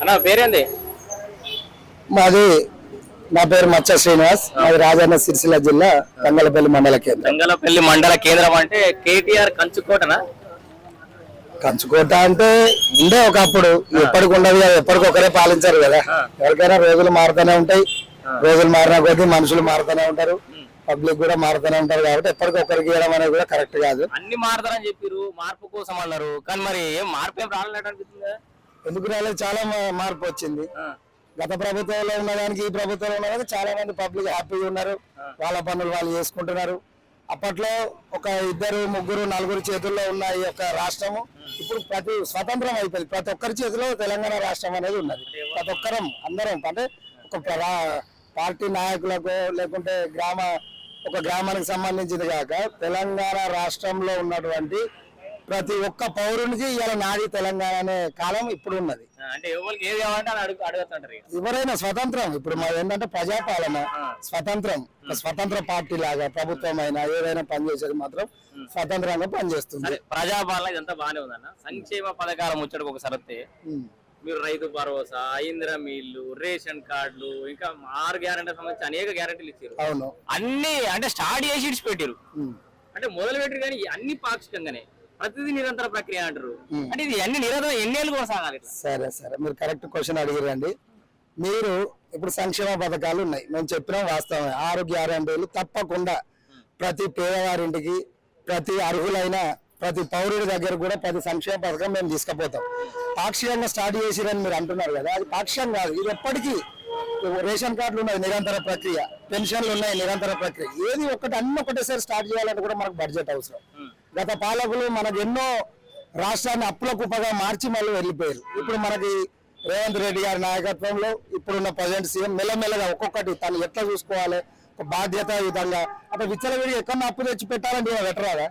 అన్న పేరేంది? మాది నా పేరు మచ్చ శ్రీనివాస్. మాది రాజన్న సిరిసిల్ల జిల్లా తంగలపల్లి మండల కేంద్రం. రంగలపల్లి మండల కేంద్రం అంటే కేటీఆర్ కంచుకోటనా? కంచుకోట అంటే ఉండే ఒకప్పుడు. ఎప్పటికి ఉండదు కదా ఎప్పటికొకరే పాలించారు కదా. ఎవరికైనా రోజులు మారుతూనే ఉంటాయి. రోజులు మారిన కొద్దీ మనుషులు మారుతూనే ఉంటారు. పబ్లిక్ కూడా మారుతూనే ఉంటారు కాబట్టి ఎప్పటికొకరికి ఇవ్వడం అనేది కూడా కరెక్ట్ కాదు. అన్ని మారుతారని చెప్పారు మార్పు కోసం అన్నారు. కానీ మరి ఏం మార్పు ఏం రాలేదు అనిపిస్తుంది? ఎందుకు రాలేదు చాలా మార్పు వచ్చింది. గత ప్రభుత్వంలో ఉన్న దానికి ఈ ప్రభుత్వంలో ఉన్న దానికి చాలా మంది పబ్లిక్ హ్యాపీగా ఉన్నారు. వాళ్ళ పనులు వాళ్ళు చేసుకుంటున్నారు. అప్పట్లో ఒక ఇద్దరు ముగ్గురు నలుగురు చేతుల్లో ఉన్న ఈ యొక్క రాష్ట్రము ఇప్పుడు ప్రతి స్వతంత్రం అయిపోయింది. ప్రతి ఒక్కరి చేతిలో తెలంగాణ రాష్ట్రం అనేది ఉన్నది. ప్రతి ఒక్కరం అందరం. అంటే ఒక ప్ర- పార్టీ నాయకులకు లేకుంటే గ్రామ ఒక గ్రామానికి సంబంధించింది కాక తెలంగాణ రాష్ట్రంలో ఉన్నటువంటి ప్రతి ఒక్క పౌరునికి ఇవాళ నాది తెలంగాణ అనే కాలం ఇప్పుడు ఉన్నది అంటే ఎవరికి ఏది కావాలంటే. ఎవరైనా స్వతంత్రం ఇప్పుడు మాది ఏంటంటే ప్రజాపాలన స్వతంత్రం ఒక స్వతంత్ర పార్టీ లాగా ప్రభుత్వం అయినా ఏదైనా పనిచేసేది మాత్రం స్వతంత్రంగా పనిచేస్తుంది. ప్రజాపాలన ఇదంతా బాగానే ఉందన్న. సంక్షేమ పథకాల ముచ్చటకు ఒకసారి వస్తే ఉమ్. మీరు రైతు భరోసా ఇందిరా మీల్లు రేషన్ కార్డులు ఇంకా ఆరు గ్యారెంటీ సంబంధించి అనేక గ్యారెంటీలు ఇచ్చారు. అవును. అన్ని అంటే స్టార్ట్ చేసి ఇడిచి పెట్టారు ఉమ్. అంటే మొదలు పెట్టారు కానీ అన్ని పాక్షికంగానే. ప్రతిదీ నిరంతర ప్రక్రియ అంటారు. అంటే ఇది అన్ని నిరంతరం ఎన్నేళ్ళు కొనసాగాలి సరే సరే. మీరు కరెక్ట్ క్వశ్చన్ అడిగిరండి మీరు ఇప్పుడు సంక్షేమ పథకాలు ఉన్నాయి. మేము చెప్పిన వాస్తవమే. ఆరు గ్యారంటీలు తప్పకుండా ప్రతి పేదవారింటికి ప్రతి అర్హులైన ప్రతి పౌరుడి దగ్గర కూడా ప్రతి సంక్షేమ పథకం మేము తీసుకుపోతాం. పాక్షికంగా స్టార్ట్ చేసిరని మీరు అంటున్నారు కదా. అది పాక్షికం కాదు. ఇది ఎప్పటికీ రేషన్ కార్డులు ఉన్నాయి నిరంతర ప్రక్రియ. పెన్షన్లు ఉన్నాయి నిరంతర ప్రక్రియ. ఏది ఒకటి అన్ని ఒకటేసారి స్టార్ట్ చేయాలంటే కూడా మనకు బడ్జెట్ అవసరం. గత పాలకులు మనకు ఎన్నో రాష్ట్రాన్ని అప్పుల కుప్పగా మార్చి మళ్ళీ వెళ్ళిపోయారు. ఇప్పుడు మనకి రేవంత్ రెడ్డి గారి నాయకత్వంలో ఇప్పుడున్న ప్రజెంట్ సీఎం మెల్లమెల్లగా ఒక్కొక్కటి తను ఎట్లా చూసుకోవాలి ఒక బాధ్యతాయుతంగా అప్పుడు విచ్చలవిడి ఎక్కడ అప్పు తెచ్చి పెట్టాలంటే ఈయన పెట్టరాదా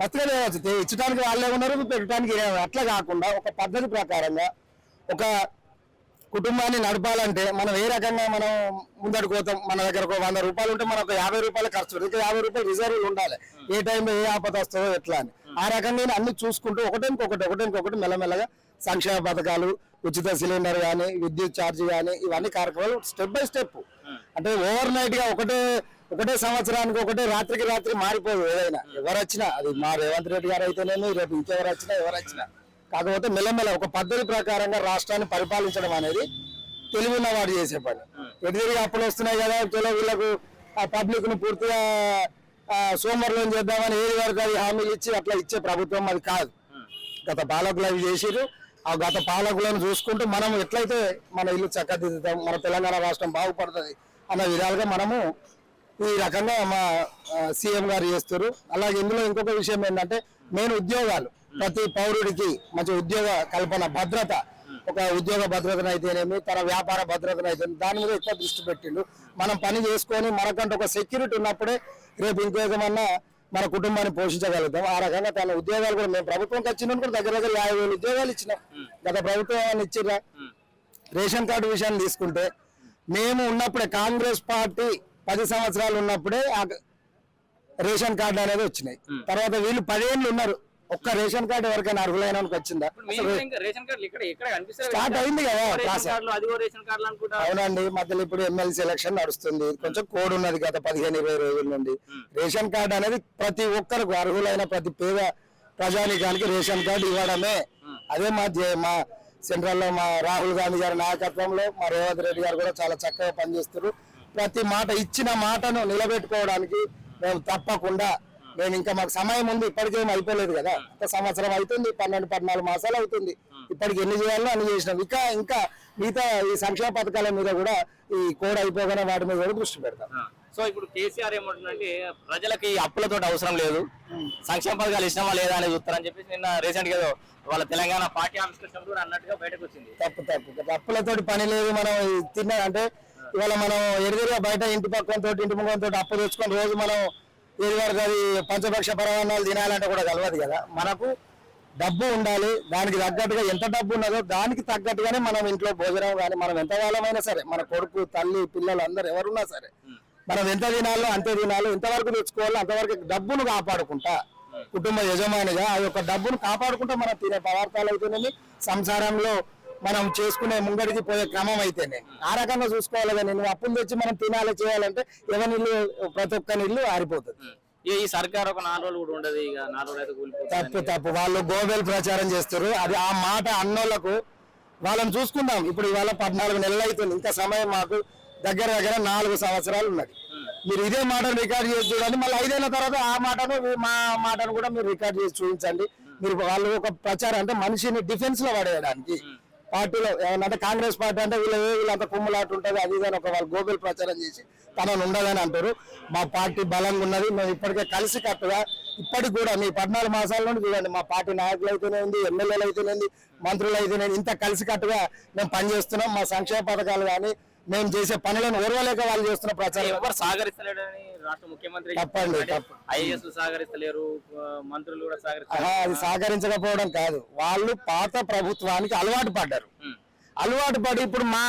మస్తుగా ఇచ్చడానికి వాళ్ళే ఉన్నారు పెట్టడానికి అట్లా కాకుండా ఒక పద్ధతి ప్రకారంగా ఒక కుటుంబాన్ని నడపాలంటే మనం ఏ రకంగా మనం ముందడుకు పోతాం? మన దగ్గర ఒక వంద రూపాయలు ఉంటే మనకు ఒక యాభై రూపాయలు ఖర్చు ఇంకా యాభై రూపాయలు రిజర్వ్ ఉండాలి. ఏ టైంలో ఏ ఆపద వస్తుందో ఎట్లా అని. ఆ రకంగా నేను అన్ని చూసుకుంటూ ఒకటి ఒకటి ఒకటి మెల్లమెల్లగా సంక్షేమ పథకాలు ఉచిత సిలిండర్ కానీ విద్యుత్ ఛార్జ్ కానీ ఇవన్నీ కార్యక్రమాలు స్టెప్ బై స్టెప్ అంటే ఓవర్ నైట్గా ఒకటే ఒకటే సంవత్సరానికి ఒకటే రాత్రికి రాత్రి మారిపోదు ఏదైనా. ఎవరు వచ్చినా అది మా రేవంత్ రెడ్డి గారు అయితేనేమి రేపు ఇంకెవరు వచ్చినా ఎవరు వచ్చినా. కాకపోతే మెల్లమెల్ల ఒక పద్ధతి ప్రకారంగా రాష్ట్రాన్ని పరిపాలించడం అనేది తెలివిన వాడు చేసే పని. ఎదురుగా అప్పులు వస్తున్నాయి కదా చలో వీళ్ళకు ఆ పబ్లిక్ను పూర్తిగా సోమవారం చేద్దామని ఏది వరకు అది హామీలు ఇచ్చి అట్లా ఇచ్చే ప్రభుత్వం అది కాదు. గత పాలకులు అవి చేసిరు ఆ గత పాలకులను చూసుకుంటూ మనం ఎట్లయితే మన ఇల్లు చక్కదిద్దుతాం మన తెలంగాణ రాష్ట్రం బాగుపడుతుంది అన్న విధాలుగా మనము ఈ రకంగా మా సీఎం గారు చేస్తారు అలాగే ఇందులో ఇంకొక విషయం ఏంటంటే మెయిన్ ఉద్యోగాలు. ప్రతి పౌరుడికి మంచి ఉద్యోగ కల్పన భద్రత ఒక ఉద్యోగ భద్రతను అయితేనేమి తన వ్యాపార భద్రతను అయితే దాని మీద ఎక్కువ దృష్టి పెట్టిండు. మనం పని చేసుకొని మనకంటే ఒక సెక్యూరిటీ ఉన్నప్పుడే రేపు ఇంకేదమన్నా మన కుటుంబాన్ని పోషించగలుగుతాం. ఆ రకంగా తన ఉద్యోగాలు కూడా మేము ప్రభుత్వం వచ్చిన కూడా దగ్గర దగ్గర యాభై వేలు ఉద్యోగాలు ఇచ్చినాం. గత ప్రభుత్వం ఏమైనా ఇచ్చిరా రేషన్ కార్డు విషయాన్ని తీసుకుంటే మేము ఉన్నప్పుడే కాంగ్రెస్ పార్టీ పది సంవత్సరాలు ఉన్నప్పుడే ఆ రేషన్ కార్డు అనేది వచ్చినాయి. తర్వాత వీళ్ళు పదేళ్ళు ఉన్నారు. ఒక్క రేషన్ కార్డు ఎవరికైనా అర్హులైన వచ్చిందా? స్టార్ట్ అయింది కదా అవునండి మధ్యలో ఇప్పుడు ఎమ్మెల్సీ ఎలక్షన్ నడుస్తుంది. కొంచెం కోడ్ ఉన్నది గత పదిహేను ఇరవై రోజుల నుండి. రేషన్ కార్డు అనేది ప్రతి ఒక్కరికి అర్హులైన ప్రతి పేద ప్రజానికానికి రేషన్ కార్డు ఇవ్వడమే. అదే మా మా సెంట్రల్లో మా రాహుల్ గాంధీ గారి నాయకత్వంలో మా రేవంత్ రెడ్డి గారు కూడా చాలా చక్కగా పనిచేస్తారు ప్రతి మాట ఇచ్చిన మాటను నిలబెట్టుకోవడానికి మేము తప్పకుండా మేము ఇంకా మాకు సమయం ఉంది ఇప్పటికేం అయిపోలేదు కదా. ఒక సంవత్సరం అవుతుంది పన్నెండు పద్నాలుగు మాసాలు అవుతుంది. ఇప్పటికి ఎన్ని చేయాలో అన్ని చేసినాం. ఇంకా ఇంకా మిగతా ఈ సంక్షేమ పథకాల మీద కూడా ఈ కోడ్ అయిపోగానే వాటి మీద కూడా దృష్టి పెడతాం. సో ఇప్పుడు కేసీఆర్ ఏమంటుందంటే ప్రజలకి అప్పులతో అవసరం లేదు. సంక్షేమ పథకాలు ఇష్టమా లేదా అనేది చూస్తారని చెప్పేసి నిన్న రీసెంట్గా వాళ్ళ తెలంగాణ పార్టీ ఆఫీస్ కూడా అన్నట్టుగా బయటకు వచ్చింది. తప్పు తప్పు. అప్పులతోటి పని లేదు మనం తిన్న అంటే ఇవాళ మనం ఎదురుగా బయట ఇంటి పక్కన తోటి ఇంటి ముఖం తోటి అప్పు తెచ్చుకొని రోజు మనం ఏది వరకు అది పంచపక్ష పరమాణాలు తినాలంటే కూడా కలవదు కదా. మనకు డబ్బు ఉండాలి దానికి తగ్గట్టుగా ఎంత డబ్బు ఉన్నదో దానికి తగ్గట్టుగానే మనం ఇంట్లో భోజనం కానీ మనం ఎంత కాలమైనా సరే మన కొడుకు తల్లి పిల్లలు అందరు ఎవరున్నా సరే మనం ఎంత తినాలో అంతే తినాలి. ఎంతవరకు తెచ్చుకోవాలో అంతవరకు డబ్బును కాపాడుకుంటా. కుటుంబ యజమానిగా ఆ యొక్క డబ్బును కాపాడుకుంటా మనం తినే పదార్థాలు అయితేనేమి సంసారంలో మనం చేసుకునే ముంగడికి పోయే క్రమం అయితేనే. ఆ రకంగా చూసుకోవాలి కానీ నువ్వు అప్పులు తెచ్చి మనం తినాలి చేయాలంటే ఎవరి ఇల్లు ప్రతి ఒక్క ఇల్లు ఆరిపోతుంది. ఈ సర్కార్ ఒక నాలుగు రోజులు కూడా ఉండదు ఇక నాలుగు రోజులు అయితే కూలిపోతుంది తప్పు తప్పు. వాళ్ళు గోబెల్ ప్రచారం చేస్తారు. అది ఆ మాట అన్నోళ్ళకు వాళ్ళని చూసుకుందాం. ఇప్పుడు ఇవాళ పద్నాలుగు నెలలు అవుతుంది. ఇంకా సమయం మాకు దగ్గర దగ్గర నాలుగు సంవత్సరాలు ఉన్నది. మీరు ఇదే మాటను రికార్డ్ చేసి చూడండి. మళ్ళీ ఐదేళ్ళ తర్వాత ఆ మాటను మీ- మా మాటను కూడా మీరు రికార్డ్ చేసి చూపించండి. మీరు వాళ్ళు ఒక ప్రచారం అంటే మనిషిని డిఫెన్స్లో పడేయడానికి. పార్టీలో ఏమన్నా కాంగ్రెస్ పార్టీ అంటే వీళ్ళు వీళ్ళంతా కుమ్ములాట ఉంటుంది అది ఇది ఒక వాళ్ళు గోగుల్ ప్రచారం చేసి తనను ఉండదని అంటారు. మా పార్టీ బలంగా ఉన్నది మేము ఇప్పటికే కలిసి కట్టుగా ఇప్పటికి కూడా మీ పద్నాలుగు మాసాల నుండి చూడండి మా పార్టీ నాయకులు అయితేనేది ఎమ్మెల్యేలు అయితేనేది మంత్రులు అయితేనేది ఇంత కలిసి కట్టుగా మేము పనిచేస్తున్నాం. మా సంక్షేమ పథకాలు కానీ మేము చేసే పనులను ఓర్వలేక వాళ్ళు చేస్తున్న ప్రచారం. ఎవరు సహకరిస్తలేడని రాష్ట్ర ముఖ్యమంత్రి తప్పండి, తప్పు. ఐఏఎస్ సహకరిస్తలేరు మంత్రులు కూడా ఆహా, సహకరిస్తలేరు అది సహకరించకపోవడం కాదు. వాళ్ళు పాత ప్రభుత్వానికి అలవాటు పడ్డారు. అలవాటు పడి ఇప్పుడు మా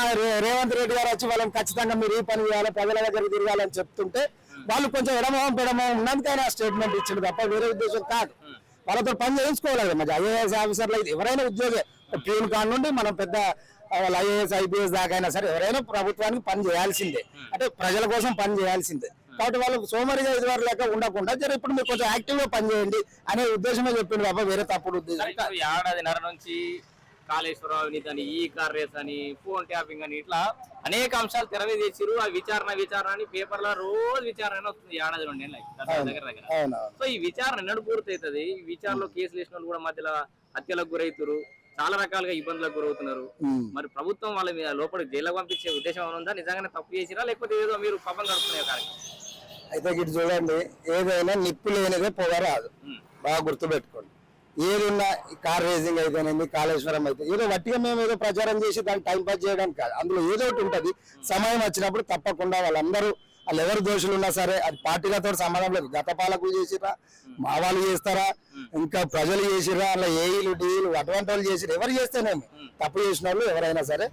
రేవంత్ రెడ్డి గారు వచ్చి వాళ్ళని ఖచ్చితంగా మీరు ఈ పని చేయాలి ప్రజల దగ్గర తిరగాలని చెప్తుంటే వాళ్ళు కొంచెం ఎడమోహం పెడమోహం ఉన్నందుకైనా స్టేట్మెంట్ ఇచ్చింది తప్ప వేరే ఉద్దేశం కాదు. వాళ్ళతో పని చేయించుకోవాలి మరి ఐఏఎస్ ఆఫీసర్లు అయితే ఎవరైనా ఉద్యోగే. ప్యూన్ కాడ నుండి మనం పెద్ద వాళ్ళ ఐఏఎస్ ఐపీఎస్ దాకా అయినా సరే ఎవరైనా ప్రభుత్వానికి పని చేయాల్సిందే. అంటే ప్రజల కోసం పని చేయాల్సిందే. కాబట్టి వాళ్ళు సోమరిగా ఇదివరకు లెక్క ఉండకుండా జర ఇప్పుడు మీరు కొంచెం యాక్టివ్గా పని చేయండి అనే ఉద్దేశమే చెప్పింది తప్ప వేరే తప్పుడు ఉద్దేశం ఏడాదిన్నర నుంచి కాళేశ్వరం అవినీతి అని ఈ కార్ రేస్ అని ఫోన్ ట్యాపింగ్ అని ఇట్లా అనేక అంశాలు తెర మీద తెచ్చిర్రు ఆ విచారణ విచారణ అని పేపర్లో రోజు విచారణ వస్తుంది ఏడాది రెండు నెలలు దగ్గర దగ్గర. సో ఈ విచారణ ఎన్నడు పూర్తవుతుంది? ఈ విచారణలో కేసులు వేసిన వాళ్ళు కూడా మధ్యలో హత్యలకు గురవుతారు చాలా రకాలుగా ఇబ్బందులకు గురవుతున్నారు. మరి ప్రభుత్వం వాళ్ళ మీద లోపలికి జైలుకు పంపించే ఉద్దేశం ఉందా? నిజంగానే తప్పు చేసిరా? లేకపోతే ఏదో మీరు పాపం గడుపుకునే కార్యక్రమం? అయితే ఇటు చూడండి ఏదైనా నిప్పు లేనిదే పొగ రాదు. బాగా గుర్తుపెట్టుకోండి. ఏదున్నా కార్ రేసింగ్ అయితేనేది కాళేశ్వరం అయితే ఏదో వట్టిగా మేము ఏదో ప్రచారం చేసి దాన్ని టైం పాస్ చేయడానికి కాదు. అందులో ఏదో ఒకటి ఉంటుంది. సమయం వచ్చినప్పుడు తప్పకుండా వాళ్ళందరూ వాళ్ళు ఎవరు దోషులు ఉన్నా సరే అది పార్టీలతో సంబంధం లేదు. గత పాలకులు చేసిరా మా వాళ్ళు చేస్తారా ఇంకా ప్రజలు చేసిరా అలా ఏఈలు డీలు అటువంటి వాళ్ళు చేసిరా ఎవరు చేస్తేనేమి? తప్పు చేసిన వాళ్ళు ఎవరైనా సరే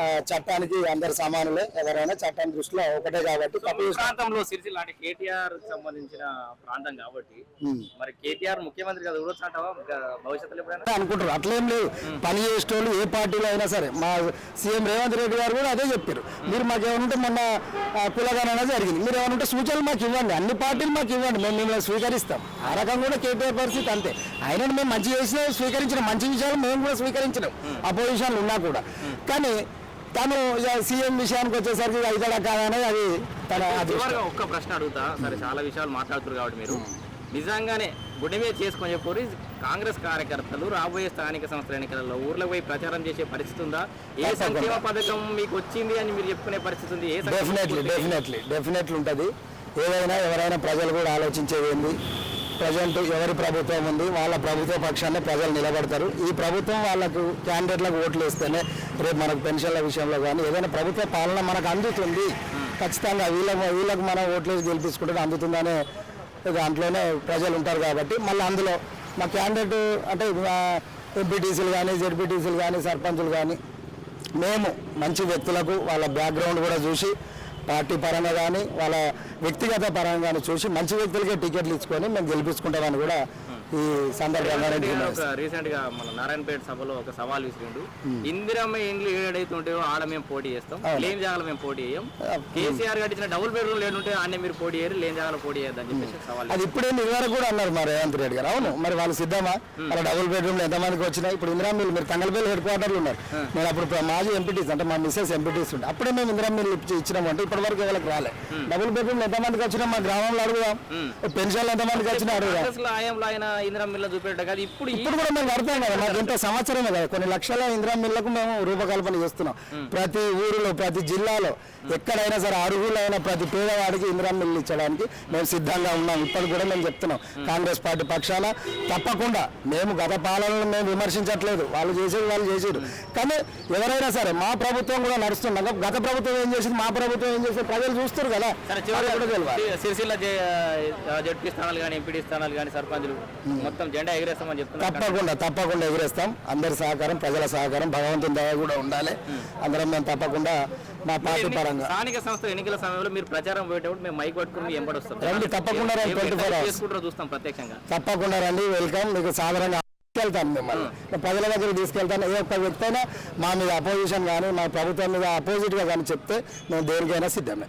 చట్టానికి అందరు సమానులే. ఎవరైనా చట్టాన్ని దృష్టిలో ఒకటే కాబట్టి ప్రాంతంలో సిరిసిల్ల అంటే కేటీఆర్ సంబంధించిన ప్రాంతం కాబట్టి. మరి కేటీఆర్ ముఖ్యమంత్రి కదా చూడొచ్చు అంటావా గ- భవిష్యత్తులో ఎప్పుడైనా? అనుకుంటారు అట్లేం లేదు. పని చేసేటోళ్ళు ఏ పార్టీలో అయినా సరే. మా సీఎం రేవంత్ రెడ్డి గారు కూడా అదే చెప్పారు. మీరు మాకు ఏమనుంటే మొన్న కులగణన జరిగింది. మీరు ఏమనుంటే సూచనలు మాకు ఇవ్వండి. అన్ని పార్టీలు మాకు ఇవ్వండి. మేము మిమ్మల్ని స్వీకరిస్తాం. ఆ రకంగా కూడా కేటీఆర్ పరిస్థితి అంతే. ఆయన మేము మంచి చేసినా స్వీకరించిన మంచి విషయాలు మేము కూడా స్వీకరించినాం. అపోజిషన్లు ఉన్నా కూడా. కానీ తను సీఎం విషయానికి వచ్చేసరికి అవుతాడా కాదనేది అది తన ఒక్క ప్రశ్న అడుగుతా. సరే చాలా విషయాలు మాట్లాడుతున్నారు కాబట్టి మీరు. నిజంగానే గుడి మీద చేసుకొని చెప్పి కాంగ్రెస్ కార్యకర్తలు రాబోయే స్థానిక సంస్థల ఎన్నికలలో ఊర్లో పోయి ప్రచారం చేసే పరిస్థితి ఉందా? ఏ సంక్షేమ పథకం మీకు వచ్చింది అని మీరు చెప్పుకునే పరిస్థితి ఉంది? డెఫినెట్లీ డెఫినెట్లీ డెఫినెట్లీ ఉంటుంది. ఏదైనా ఎవరైనా ప్రజలు కూడా ఆలోచించేది ఏంది? ప్రజెంట్ ఎవరి ప్రభుత్వం ఉంది వాళ్ళ ప్రభుత్వ పక్షాన్ని ప్రజలు నిలబడతారు. ఈ ప్రభుత్వం వాళ్ళకు క్యాండిడేట్లకు ఓట్లు వేస్తేనే రేపు మనకు పెన్షన్ల విషయంలో కానీ ఏదైనా ప్రభుత్వ పాలన మనకు అందుతుంది. ఖచ్చితంగా వీళ్ళ వీళ్ళకు మనం ఓట్లు వేసి గెలిపించుకుంటే అందుతుందనే దాంట్లోనే ప్రజలు ఉంటారు కాబట్టి మళ్ళీ అందులో మా క్యాండిడేట్ అంటే ఎంపీటీసీలు కానీ జెడ్పీటీసీలు కానీ సర్పంచులు కానీ మేము మంచి వ్యక్తులకు వాళ్ళ బ్యాక్గ్రౌండ్ కూడా చూసి పార్టీ పరంగా కానీ వాళ్ళ వ్యక్తిగత పరంగా కానీ చూసి మంచి వ్యక్తులకే టికెట్లు ఇచ్చుకొని మేము గెలిపించుకుంటామని కూడా ఈ సందర్భంగా రీసెంట్గా తెలియజేస్తున్నాను. ఒక రీసెంట్గా మన నారాయణపేట సభలో ఒక సవాల్ విసిరిండు. ఇందిరమ్మ ఇండ్లు ఏడైతే ఉంటాయో ఆడ మేము పోటీ చేస్తాం. లేని జాగాలో మేము పోటీ చేయం. కేసీఆర్ కట్టించిన డబుల్ బెడ్రూమ్ లేనుంటే ఆడనే మీరు పోటీ చేయరు లేని జాగాలో పోటీ చెప్పేసి సవాల్ అది ఇప్పుడే ఇదివరకు కూడా అన్నారు మరి రేవంత్ రెడ్డి గారు. అవును మరి వాళ్ళు సిద్ధమా? మరి డబుల్ బెడ్రూమ్ ఎంతమందికి వచ్చినాయి? ఇప్పుడు ఇందిరా మిల్ మీరు తంగలపల్లి హెడ్ క్వార్టర్లు ఉన్నారు. నేను అప్పుడు ప్ర- మాజీ ఎంపీటీస్ అంటే మా మిస్సెస్ ఎంపీటీస్ ఉండే. అప్పుడే మేము ఇందిరా మిల్ ఇచ్చి- ఇచ్చినామంటే ఇప్పటి వరకు ఎవరికి రాలే. డబుల్ బెడ్రూమ్ ఎంతమందికి వచ్చినా మా గ్రామంలో అడుగుదాం. పెన్షన్లు ఎంతమందికి వచ్చినా అడుగుదాం. ఇందిరా మిల్ల చూపెట్ట కదా ఇప్పుడు ఇప్పుడు కూడా మేము కడతాం కదా మాకు ఎంత సంవత్సరమే కదా కొన్ని లక్షల ఇందిరా మిల్లకు మేము రూపకల్పన చేస్తున్నాం. ప్రతి ఊరిలో ప్రతి జిల్లాలో ఎక్కడైనా సరే అర్హులైన ప్రతి పేదవాడికి ఇందిరా మిల్లు ఇచ్చడానికి మేము సిద్ధంగా ఉన్నాం. ఇప్పటికి కూడా మేము చెప్తున్నాం. కాంగ్రెస్ పార్టీ పక్షాన తప్పకుండా మేము గత పాలనను మేము విమర్శించట్లేదు. వాళ్ళు చేసేది వాళ్ళు చేసేది. కానీ ఎవరైనా సరే మా ప్రభుత్వం కూడా నడుస్తున్నాం గత ప్రభుత్వం ఏం చేసింది? మా ప్రభుత్వం ఏం చేసింది? ప్రజలు చూస్తారు కదా. సిరిసిల్ల జడ్పీ స్థానాలు కానీ ఎంపీడీ స్థానాలు కానీ సర్పంచులు మొత్తం జెండా ఎగరేస్తామని చెప్తున్నారు. తప్పకుండా తప్పకుండా ఎగురేస్తాం. అందరి సహకారం ప్రజల సహకారం భగవంతుని దయ కూడా ఉండాలి. అందరం మేము తప్పకుండా మా పార్టీ పరంగా. స్థానిక సంస్థ ఎన్నికల సమయంలో మీరు ప్రచారం పోయేటప్పుడు మేము మైక్ పట్టుకుని మీ ఎంబడి వస్తాం. రండి, తప్పకుండా రండి, 24 hours. చేసుకుంటారో చూస్తాం ప్రత్యక్షంగా. తప్పకుండా రండి వెల్కమ్. మీకు సాధారణంగా తీసుకెళ్తాను మిమ్మల్ని. ప్రజల దగ్గర తీసుకెళ్తాను ఏ ఒక్క వ్యక్తి అయినా మా మీద అపోజిషన్ కానీ మా ప్రభుత్వం మీద అపోజిట్గా కానీ చెప్తే మేము దేనికైనా సిద్ధమే.